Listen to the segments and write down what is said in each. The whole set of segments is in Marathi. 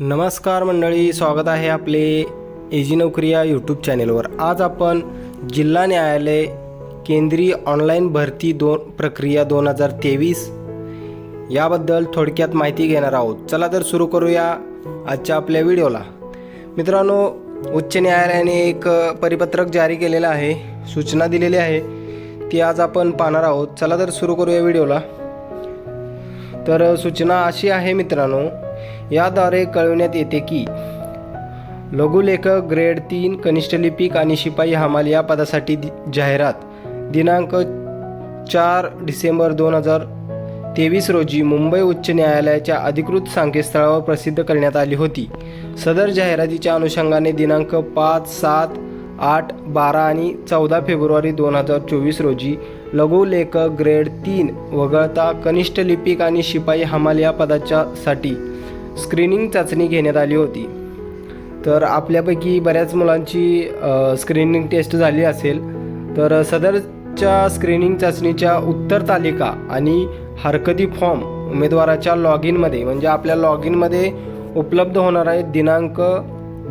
नमस्कार मंडळी स्वागत आहे आपले एजी नोकरी या यूट्यूब चॅनेलवर आज आपण जिल्हा न्यायालय केंद्रीय ऑनलाईन भरती दोन प्रक्रिया दोन हजार तेवीस याबद्दल थोडक्यात माहिती घेणार आहोत. चला तर सुरू करूया आजच्या आपल्या व्हिडिओला. मित्रांनो उच्च न्यायालयाने एक परिपत्रक जारी केलेलं आहे सूचना दिलेली आहे. ती आज आपण पाहणार आहोत. चला तर सुरू करूया व्हिडिओला. तर सूचना अशी आहे मित्रांनो याद्वारे कळविण्यात येते की लघुलेखक ग्रेड तीन कनिष्ठ लिपिक आणि शिपाई हमाल या पदासाठी दि- जाहिरात. दिनांक चार डिसेंबर दोन हजार तेवीस रोजी मुंबई उच्च न्यायालयाच्या अधिकृत संकेतस्थळावर प्रसिद्ध करण्यात आली होती. सदर जाहिरातीच्या अनुषंगाने दिनांक पाच सात आठ बारा आणि चौदा फेब्रुवारी दोन हजार चोवीस रोजी लघुलेखक ग्रेड तीन वगळता कनिष्ठ लिपिक आणि शिपाई हमाल या पदाच्या साठी स्क्रीनिंग चाचणी घेण्यात आली होती. तर आपल्यापैकी बऱ्याच मुलांची स्क्रीनिंग टेस्ट झाली असेल तर सदरच्या स्क्रीनिंग चाचणीच्या उत्तर तालिका आणि हरकती फॉर्म उमेदवाराच्या लॉग इनमध्ये म्हणजे आपल्या लॉग इनमध्ये उपलब्ध होणार आहे दिनांक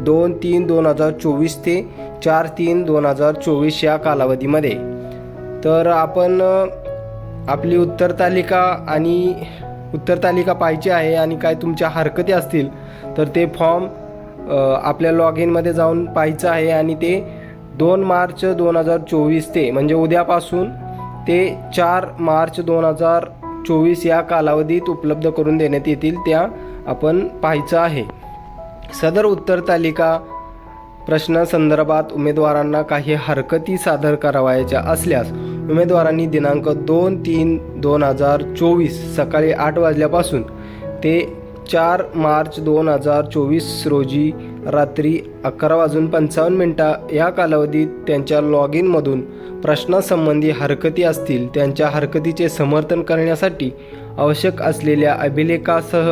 दोन तीन दोन हजार चोवीस ते चार तीन दोन हजार चोवीस या कालावधीमध्ये. तर आपण आपली उत्तर तालिका आणि उत्तर तालिका पाहिजे आहे आणि काय तुमच्या हरकती असतील तर ते फॉर्म आपल्या लॉग इनमध्ये जाऊन पाहायचं आहे आणि ते दोन मार्च दोन हजार चोवीस ते म्हणजे उद्यापासून ते चार मार्च दोन हजार चोवीस या कालावधीत उपलब्ध करून देण्यात येतील त्या आपण पाहायचं आहे. सदर उत्तर तालिका प्रश्नासंदर्भात उमेदवारांना काही हरकती सादर करावयाच्या असल्यास उमेदवारांनी दिनांक दोन तीन दोन हजार चोवीस सकाळी आठ वाजल्यापासून ते चार मार्च दोन हजार चोवीस रोजी रात्री अकरा वाजून पंचावन्न मिनटा या कालावधीत त्यांच्या लॉग इनमधून प्रश्नासंबंधी हरकती असतील त्यांच्या हरकतीचे समर्थन करण्यासाठी आवश्यक असलेल्या अभिलेखासह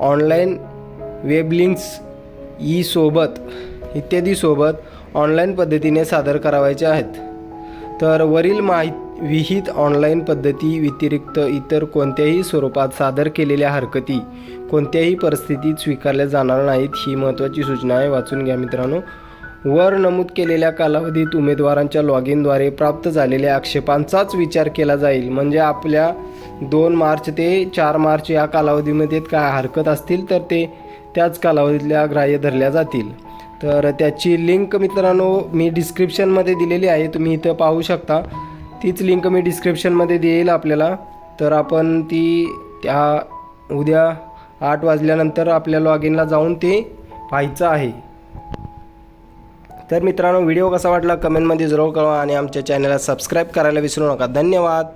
ऑनलाईन वेबलिंक्स ई सोबत इत्यादी सोबत ऑनलाईन पद्धतीने सादर करावायचे आहेत. तर वरील माहि विहित ऑनलाईन पद्धती व्यतिरिक्त इतर कोणत्याही स्वरूपात सादर केलेल्या हरकती कोणत्याही परिस्थितीत स्वीकारल्या जाणार नाहीत ही महत्त्वाची सूचना आहे. वाचून घ्या मित्रांनो. वर नमूद केलेल्या कालावधीत उमेदवारांच्या लॉग इनद्वारे प्राप्त झालेल्या आक्षेपांचाच विचार केला जाईल. म्हणजे आपल्या दोन मार्च ते चार मार्च या कालावधीमध्ये काय हरकत असतील तर ते त्याच कालावधीतल्या ग्राह्य धरल्या जातील. तर त्याची लिंक मित्रांनो मी डिस्क्रिप्शनमध्ये दिलेली आहे. तुम्ही इथं पाहू शकता. तीच लिंक मी डिस्क्रिप्शनमध्ये देईल आपल्याला. तर आपण ती त्या उद्या आठ वाजल्यानंतर आपल्या लॉग इनला जाऊन ते पाहायचं आहे. तर मित्रांनो व्हिडिओ कसा वाटला कमेंटमध्ये जरूर कळवा आणि आमच्या चॅनलला सबस्क्राईब करायला विसरू नका. धन्यवाद.